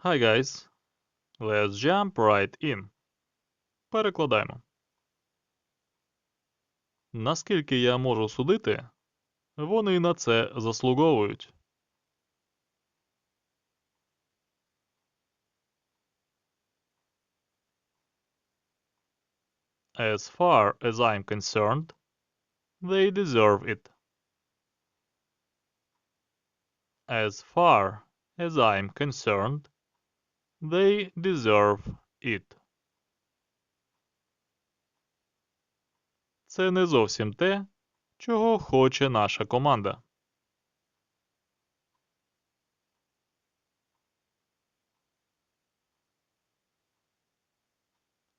Hi guys. Let's jump right in. Перекладаємо. Наскільки я можу судити, вони на це заслуговують. As far as I'm concerned, they deserve it. As far as I'm concerned, they deserve it. Це не зовсім те, чого хоче наша команда.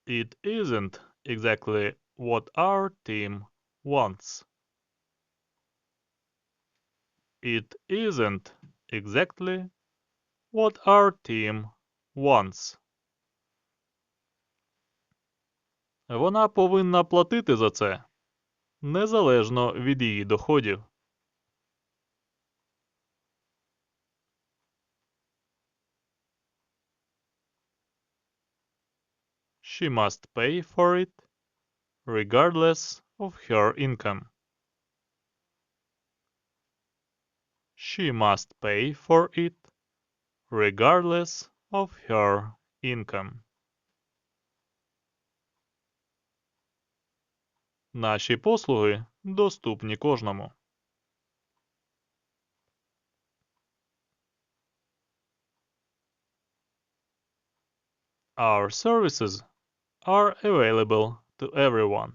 It isn't exactly what our team wants. It isn't exactly what our team wants. Вона повинна платити за це, незалежно від її доходів. She must pay for it, regardless of her income. She must pay for it, regardless of her income. Наші послуги доступні кожному. Our services are available to everyone.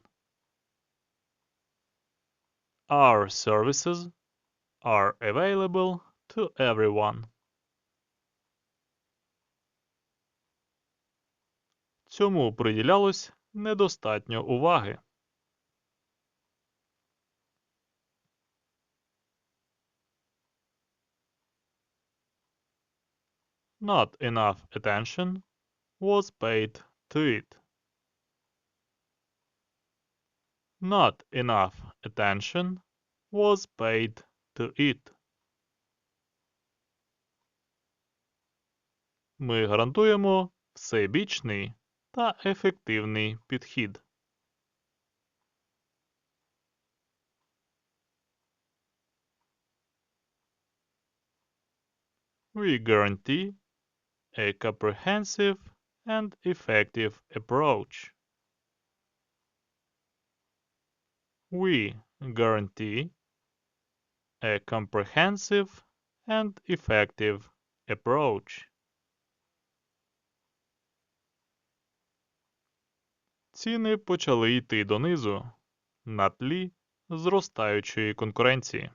Our services are available to everyone. Цьому приділялось недостатньо уваги. Not enough attention was paid to it. Not enough attention was paid to it. Ми гарантуємо всебічний та ефективний підхід. We guarantee a comprehensive and effective approach. We guarantee a comprehensive and effective approach. Ціни почали йти донизу на тлі зростаючої конкуренції.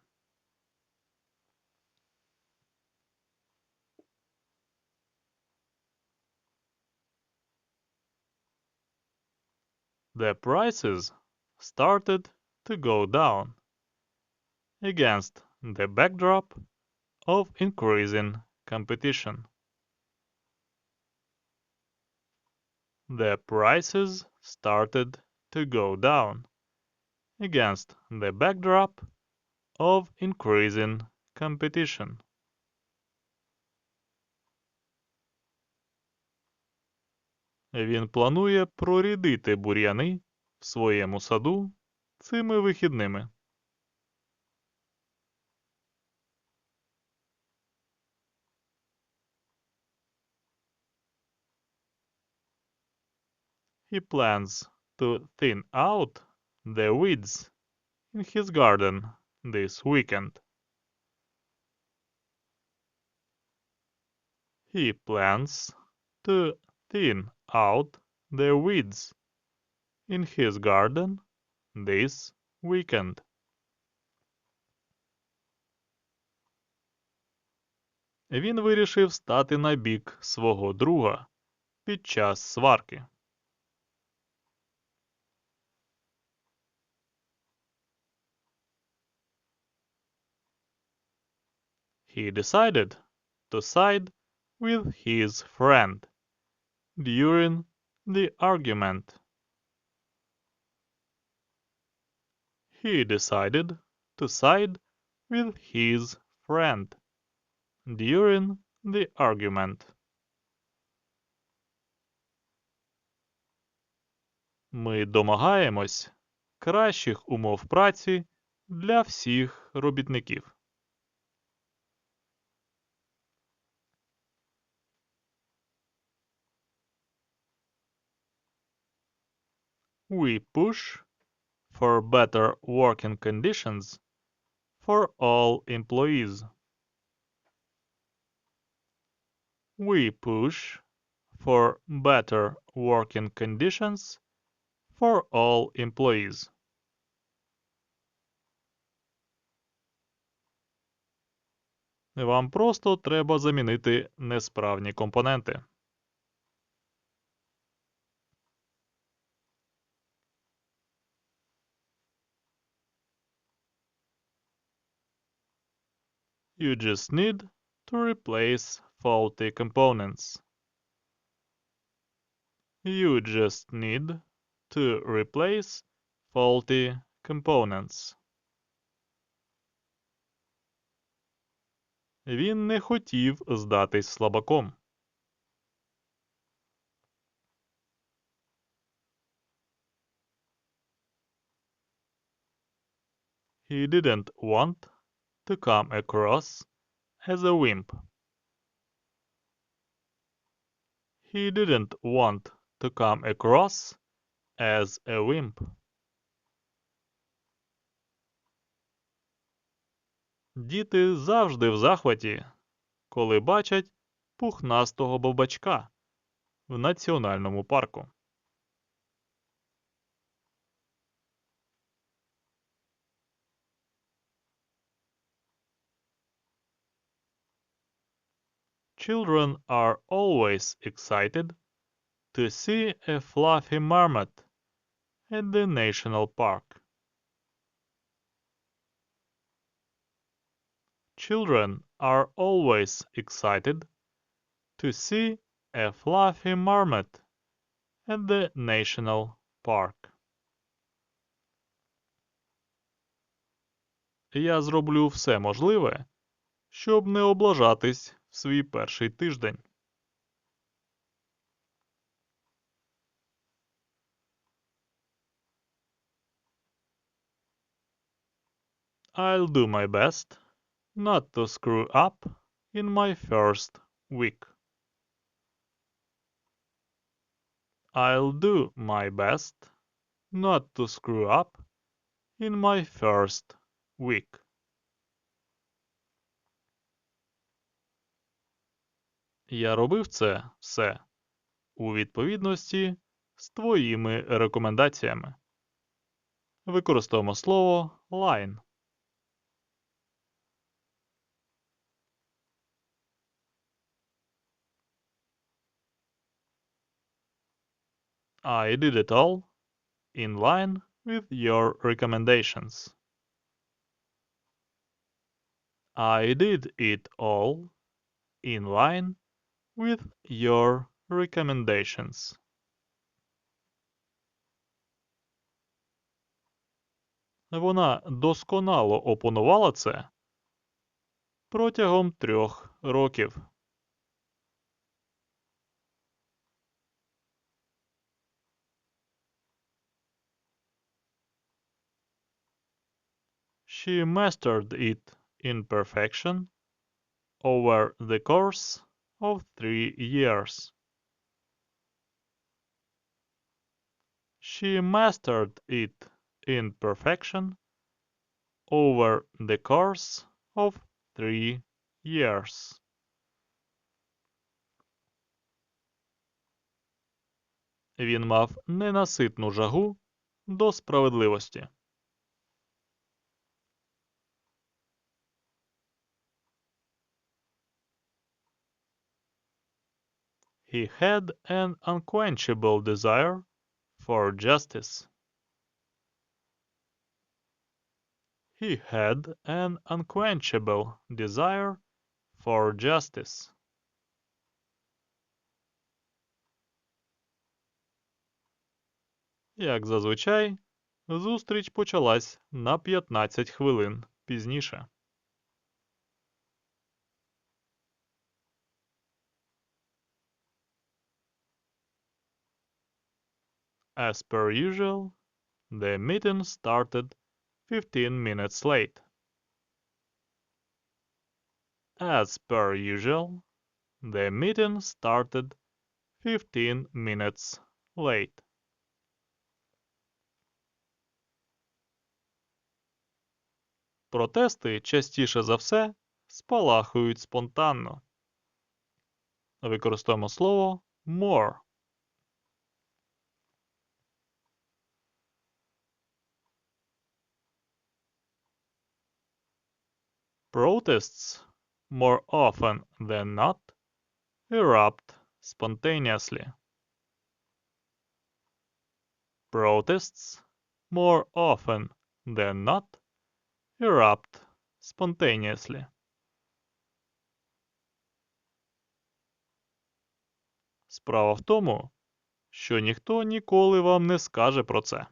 The prices started to go down against the backdrop of increasing competition. The prices started to go down against the backdrop of increasing competition. Він планує прорідити бур'яни в своєму саду цими вихідними. He plans to thin out the weeds in his garden this weekend. He plans to thin out the weeds in his garden this weekend. Він вирішив стати на бік свого друга під час сварки. he decided to side with his friend during the argument. He decided to side with his friend during the argument. Ми домагаємось кращих умов праці для всіх робітників. We push for better working conditions for all employees. We push for better working conditions for all employees. Вам просто треба замінити несправні компоненти. You just need to replace faulty components. You just need to replace faulty components. Він не хотів здатись слабаком. He didn't want to come across as a wimp. He didn't want to come across as a wimp. Діти завжди в захваті, коли бачать пухнастого бобачка в національному парку. Children are always excited to see a fluffy marmot at the national park. Children are always excited to see a fluffy marmot at the national park. Я зроблю все можливе, щоб не облажатись в свій перший тиждень. I'll do my best not to screw up in my first week. I'll do my best not to screw up in my first week. Я робив це все у відповідності з твоїми рекомендаціями. Використовуємо слово line. I did it all in line with your recommendations. I did it all in line with your recommendations. Вона досконало опанувала це протягом трьох років. She mastered it in perfection over the course of three years. She mastered it in perfection over the course of three years. Він мав ненаситну жагу до справедливості. He had an unquenchable desire for justice. He had an unquenchable desire for justice. Як зазвичай, зустріч почалась на 15 хвилин пізніше. As per usual, the meeting started 15 minutes late. As per usual, the meeting started 15 minutes late. Протести частіше за все спалахують спонтанно. Використовуємо слово more. Protests, more often than not, erupt spontaneously. Protests, more often than not, erupt spontaneously. Справа в тому, що ніхто ніколи вам не скаже про це.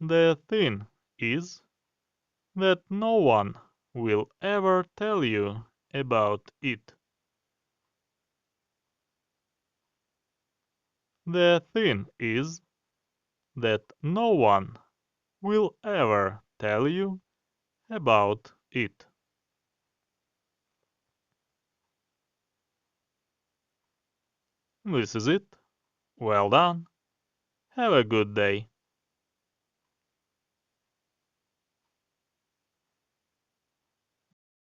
The thing is that no one will ever tell you about it. The thing is that no one will ever tell you about it. This is it. Well done. Have a good day.